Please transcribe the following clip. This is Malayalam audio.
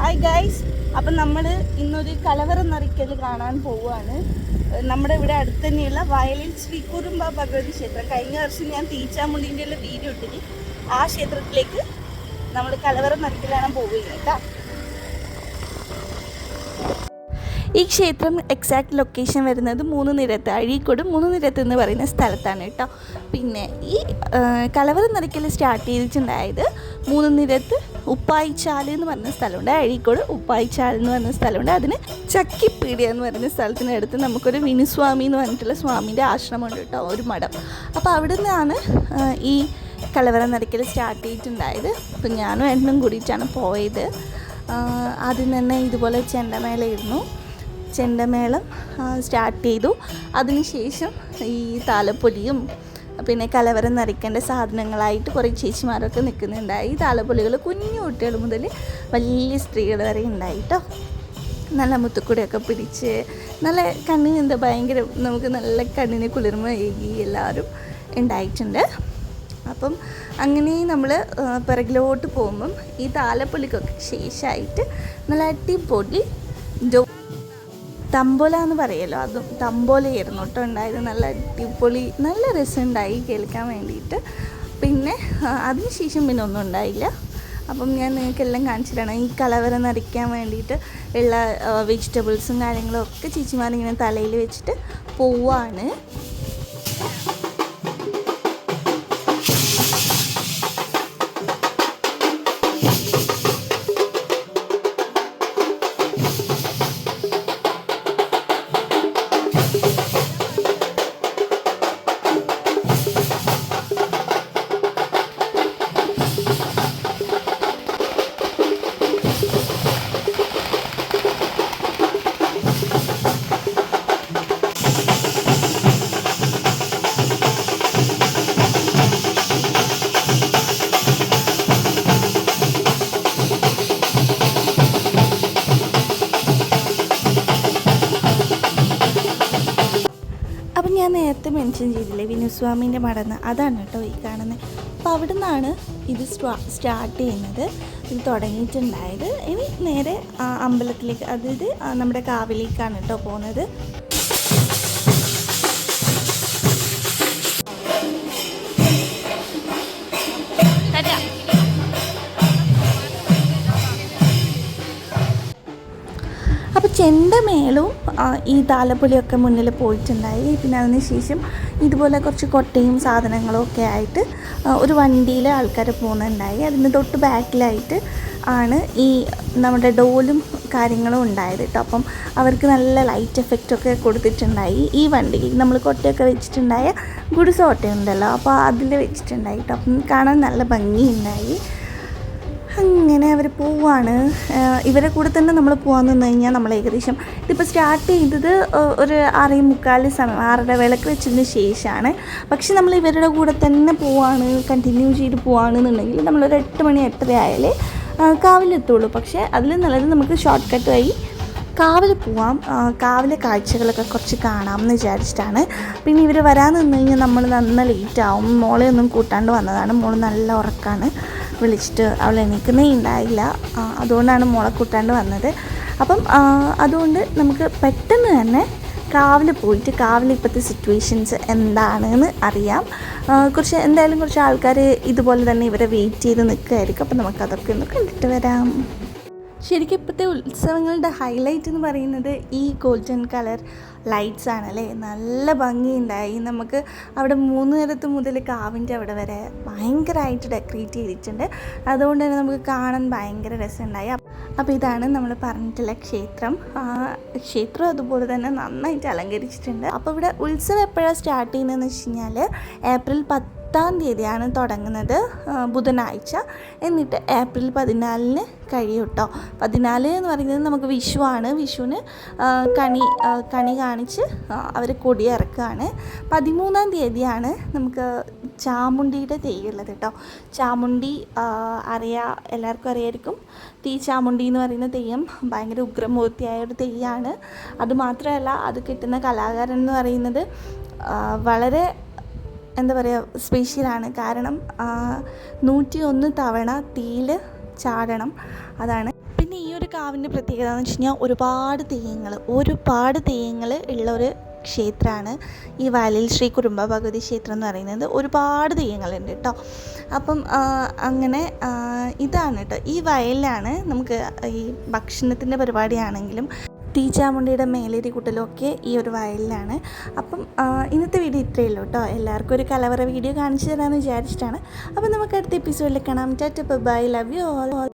ഹായ് ഗൈസ് അപ്പം നമ്മൾ ഇന്നൊരു കലവറ നിറയ്ക്കൽ കാണാൻ പോവുകയാണ്. നമ്മുടെ ഇവിടെ അടുത്ത് തന്നെയുള്ള വയലിൽ ശ്രീ കുറുമ്പ ഭഗവതി ക്ഷേത്രം. കഴിഞ്ഞ വർഷം ഞാൻ തീച്ചാമുണ്ടിന്റെ വീഡിയോ ഇട്ടിട്ട് ആ ക്ഷേത്രത്തിലേക്ക് നമ്മൾ കലവറ നിറയ്ക്കലാണ് പോവുകയാണ്. കേട്ടോ? ഈ ക്ഷേത്രം എക്സാക്ട് ലൊക്കേഷൻ വരുന്നത് മൂന്ന് നിരത്ത് അഴീക്കോട് മൂന്ന് നിരത്ത് എന്ന് പറയുന്ന സ്ഥലത്താണ് കേട്ടോ. പിന്നെ ഈ കലവറ നിറയ്ക്കൽ സ്റ്റാർട്ട് ചെയ്തിട്ടുണ്ടായത്? മൂന്ന് നിരത്ത് ഉപ്പായിച്ചാൽ എന്ന് പറഞ്ഞ സ്ഥലമുണ്ട് അഴീക്കോട് ഉപ്പായിച്ചാൽ എന്ന് പറഞ്ഞ സ്ഥലമുണ്ട്. അതിന് ചക്കിപ്പീടിയ എന്ന് പറയുന്ന സ്ഥലത്തിനടുത്ത് നമുക്കൊരു വിനുസ്വാമി എന്ന് പറഞ്ഞിട്ടുള്ള സ്വാമിന്റെ ആശ്രമമുണ്ട് കേട്ടോ ഒരു മഠം. അപ്പോൾ അവിടെ നിന്നാണ് ഈ കലവറ നിറയ്ക്കൽ സ്റ്റാർട്ട് ചെയ്തിട്ടുണ്ടായത്. അപ്പോൾ ഞാനും എണ്ണും കൂടിയിട്ടാണ് പോയത്. ആദ്യം തന്നെ ഇതുപോലെ ചെണ്ടമേളയിരുന്നു ചെണ്ടമേളം സ്റ്റാർട്ട് ചെയ്തു. അതിനുശേഷം ഈ താലപ്പൊലിയും പിന്നെ കലവരം നിറയ്ക്കേണ്ട സാധനങ്ങളായിട്ട് കുറേ ചേച്ചിമാരൊക്കെ നിൽക്കുന്നുണ്ടായി. താലപ്പൊലികൾ കുഞ്ഞു കുട്ടികൾ മുതൽ വലിയ സ്ത്രീകൾ വരെ ഉണ്ടായി കേട്ടോ നല്ല മുത്തുക്കൂടെയൊക്കെ പിടിച്ച് നല്ല കണ്ണിന് എന്താ ഭയങ്കര നമുക്ക് നല്ല കണ്ണിന് കുളിർമ ഏകി എല്ലാവരും ഉണ്ടായിട്ടുണ്ട്. അപ്പം അങ്ങനെ നമ്മൾ പിറകിലോട്ട് പോകുമ്പം ഈ താലപ്പൊലിക്കൊക്കെ ശേഷമായിട്ട് നല്ല അടിപൊളി ഡോ തമ്പോല എന്ന് പറയല്ലോ. അതും തമ്പോലയായിരുന്നു കേട്ടോ. ഉണ്ടായത് നല്ല അടിപൊളി നല്ല രസമുണ്ടായി കേൾക്കാൻ വേണ്ടിയിട്ട്. പിന്നെ അതിനുശേഷം പിന്നെ ഒന്നും ഉണ്ടായില്ല. അപ്പം ഞാൻ നിങ്ങൾക്കെല്ലാം കാണിച്ചു തരണം ഈ കലവര നരയ്ക്കാൻ വേണ്ടിയിട്ട് ഉള്ള വെജിറ്റബിൾസും കാര്യങ്ങളും ഒക്കെ ചേച്ചിമാരിങ്ങനെ തലയിൽ വെച്ചിട്ട് പോവാണ്. മെൻഷൻ ചെയ്തില്ലേ വിനുസ്വാമിന്റെ മടന്ന് അതാണ് കേട്ടോ ഈ കാണുന്നത് അപ്പോൾ അവിടെ നിന്നാണ് ഇത് സ്റ്റാർട്ട് ചെയ്യുന്നത്. ഇത് തുടങ്ങിയിട്ടുണ്ടായത്. ഇനി നേരെ അമ്പലത്തിലേക്ക് അതായത് നമ്മുടെ കാവിലേക്കാണ് കേട്ടോ പോകുന്നത്. അപ്പോൾ ചെണ്ട മേളവും ഈ താലപ്പൊലിയൊക്കെ മുന്നിൽ പോയിട്ടുണ്ടായി. പിന്നെ അതിന് ശേഷം ഇതുപോലെ കുറച്ച് കൊട്ടയും സാധനങ്ങളും ഒക്കെ ആയിട്ട് ഒരു വണ്ടിയിൽ ആൾക്കാർ പോകുന്നുണ്ടായി. അതിന് തൊട്ട് ബാക്കിലായിട്ട് ആണ് ഈ നമ്മുടെ ഡോലും കാര്യങ്ങളും ഉണ്ടായത് കേട്ടോ. അപ്പം അവർക്ക് നല്ല ലൈറ്റ് എഫക്റ്റൊക്കെ കൊടുത്തിട്ടുണ്ടായി. ഈ വണ്ടിയിൽ നമ്മൾ കൊട്ടയൊക്കെ വെച്ചിട്ടുണ്ടായ ഗുഡ്സ് കൊട്ടയുണ്ടല്ലോ. അപ്പോൾ അതിൽ വെച്ചിട്ടുണ്ടായി കേട്ടോ. അപ്പം കാണാൻ നല്ല ഭംഗിയുണ്ടായി. അങ്ങനെ അവർ പോവാണ്? ഇവരെ കൂടെ തന്നെ നമ്മൾ പോകാൻ നിന്ന് കഴിഞ്ഞാൽ നമ്മൾ ഏകദേശം ഇതിപ്പോൾ സ്റ്റാർട്ട് ചെയ്തത് ഒരു ആറേ മുക്കാൽ സമയം ആറര വിളക്ക് വെച്ചതിന് ശേഷമാണ്. പക്ഷെ നമ്മൾ ഇവരുടെ കൂടെ തന്നെ പോവാണ് കണ്ടിന്യൂ ചെയ്ത് പോവാണെന്നുണ്ടെങ്കിൽ നമ്മളൊരു എട്ട് മണി എട്ടര ആയാലേ കാവിലെത്തുള്ളൂ പക്ഷേ അതിൽ നല്ലത് നമുക്ക് ഷോർട്ട് കട്ട് വഴി കാവിൽ പോവാം. കാവിലെ കാഴ്ചകളൊക്കെ കുറച്ച് കാണാം എന്ന് വിചാരിച്ചിട്ടാണ്. പിന്നെ ഇവർ വരാൻ നിന്ന് കഴിഞ്ഞാൽ നമ്മൾ നന്ന ലേറ്റ് ആവും. മോളെ ഒന്നും കൂട്ടാണ്ട് വന്നതാണ്. മോൾ നല്ല ഉറക്കാണ്. വിളിച്ചിട്ട് അവൾ എണീക്കുന്നേ ഉണ്ടായില്ല അതുകൊണ്ടാണ് മോളെ കൂട്ടാണ്ട് വന്നത്. അപ്പം അതുകൊണ്ട് നമുക്ക് പെട്ടെന്ന് തന്നെ കാവിൽ പോയിട്ട് കാവിൽ ഇപ്പോഴത്തെ സിറ്റുവേഷൻസ് എന്താണെന്ന് അറിയാം. കുറച്ച് എന്തായാലും കുറച്ച് ആൾക്കാർ ഇതുപോലെ തന്നെ ഇവരെ വെയിറ്റ് ചെയ്ത് നിൽക്കുമായിരിക്കും അപ്പം നമുക്കതൊക്കെ ഒന്ന് കണ്ടിട്ട് വരാം. ശരിക്കും ഇപ്പോഴത്തെ ഉത്സവങ്ങളുടെ ഹൈലൈറ്റ് എന്ന് പറയുന്നത് ഈ ഗോൾഡൻ കളർ ലൈറ്റ്സ് ആണ് അല്ലേ നല്ല ഭംഗിയുണ്ടായി. നമുക്ക് അവിടെ മൂന്ന് നേരത്ത് മുതൽ കാവിന്റെ അവിടെ വരെ ഭയങ്കരമായിട്ട് ഡെക്കറേറ്റ് ചെയ്തിട്ടുണ്ട്. അതുകൊണ്ട് തന്നെ നമുക്ക് കാണാൻ ഭയങ്കര രസമുണ്ടായി. അപ്പോൾ ഇതാണ് നമ്മൾ പറഞ്ഞിട്ടുള്ള ക്ഷേത്രം. ക്ഷേത്രം അതുപോലെ തന്നെ നന്നായിട്ട് അലങ്കരിച്ചിട്ടുണ്ട്. അപ്പോൾ ഇവിടെ ഉത്സവം എപ്പോഴാണ് സ്റ്റാർട്ട് ചെയ്യുന്നതെന്ന് വെച്ച് കഴിഞ്ഞാൽ ഏപ്രിൽ പത്ത് പത്താം തീയതിയാണ് തുടങ്ങുന്നത് ബുധനാഴ്ച. എന്നിട്ട് ഏപ്രിൽ പതിനാലിന് കഴിയും കേട്ടോ പതിനാല് എന്ന് പറയുന്നത് നമുക്ക് വിഷുവാണ്. വിഷുവിന് കണി കണി കാണിച്ച് അവർ കൊടി ഇറക്കുകയാണ് പതിമൂന്നാം തീയതിയാണ് നമുക്ക് ചാമുണ്ടിയുടെ തെയ്യമുള്ളത് കേട്ടോ ചാമുണ്ടി അറിയാ എല്ലാവർക്കും അറിയായിരിക്കും. തീ ചാമുണ്ടി എന്ന് പറയുന്ന തെയ്യം ഭയങ്കര ഉഗ്രമൂർത്തിയായ ഒരു തെയ്യമാണ് അതുമാത്രമല്ല അത് കിട്ടുന്ന കലാകാരൻ എന്ന് പറയുന്നത് വളരെ എന്താ പറയുക സ്പെഷ്യലാണ് കാരണം നൂറ്റി ഒന്ന് തവണ തീയിൽ ചാടണം. അതാണ്. പിന്നെ ഈ ഒരു കാവിന്റെ പ്രത്യേകത എന്ന് വെച്ച് കഴിഞ്ഞാൽ ഒരുപാട് തെയ്യങ്ങൾ ഒരുപാട് തെയ്യങ്ങൾ ഉള്ളൊരു ക്ഷേത്രമാണ് ഈ വയലിൽ ശ്രീ കുടുംബ ഭഗവതി ക്ഷേത്രം എന്ന് പറയുന്നത്. ഒരുപാട് തെയ്യങ്ങളുണ്ട് കേട്ടോ അപ്പം അങ്ങനെ ഇതാണ് കേട്ടോ ഈ വയലിലാണ് നമുക്ക് ഈ ഭക്ഷണത്തിന്റെ പരിപാടിയാണെങ്കിലും തീച്ചാമുണ്ടിയുടെ മേലേരി കുട്ടലൊക്കെ ഈ ഒരു വയലിലാണ്. അപ്പം ഇന്നത്തെ വീഡിയോ ഇത്രയേ ഉള്ളൂ കേട്ടോ. എല്ലാവർക്കും ഒരു കലവറ വീഡിയോ കാണിച്ചു തരാമെന്ന് വിചാരിച്ചിട്ടാണ്. അപ്പം നമുക്ക് അടുത്ത എപ്പിസോഡിൽ കാണാം. Tata bye love you all.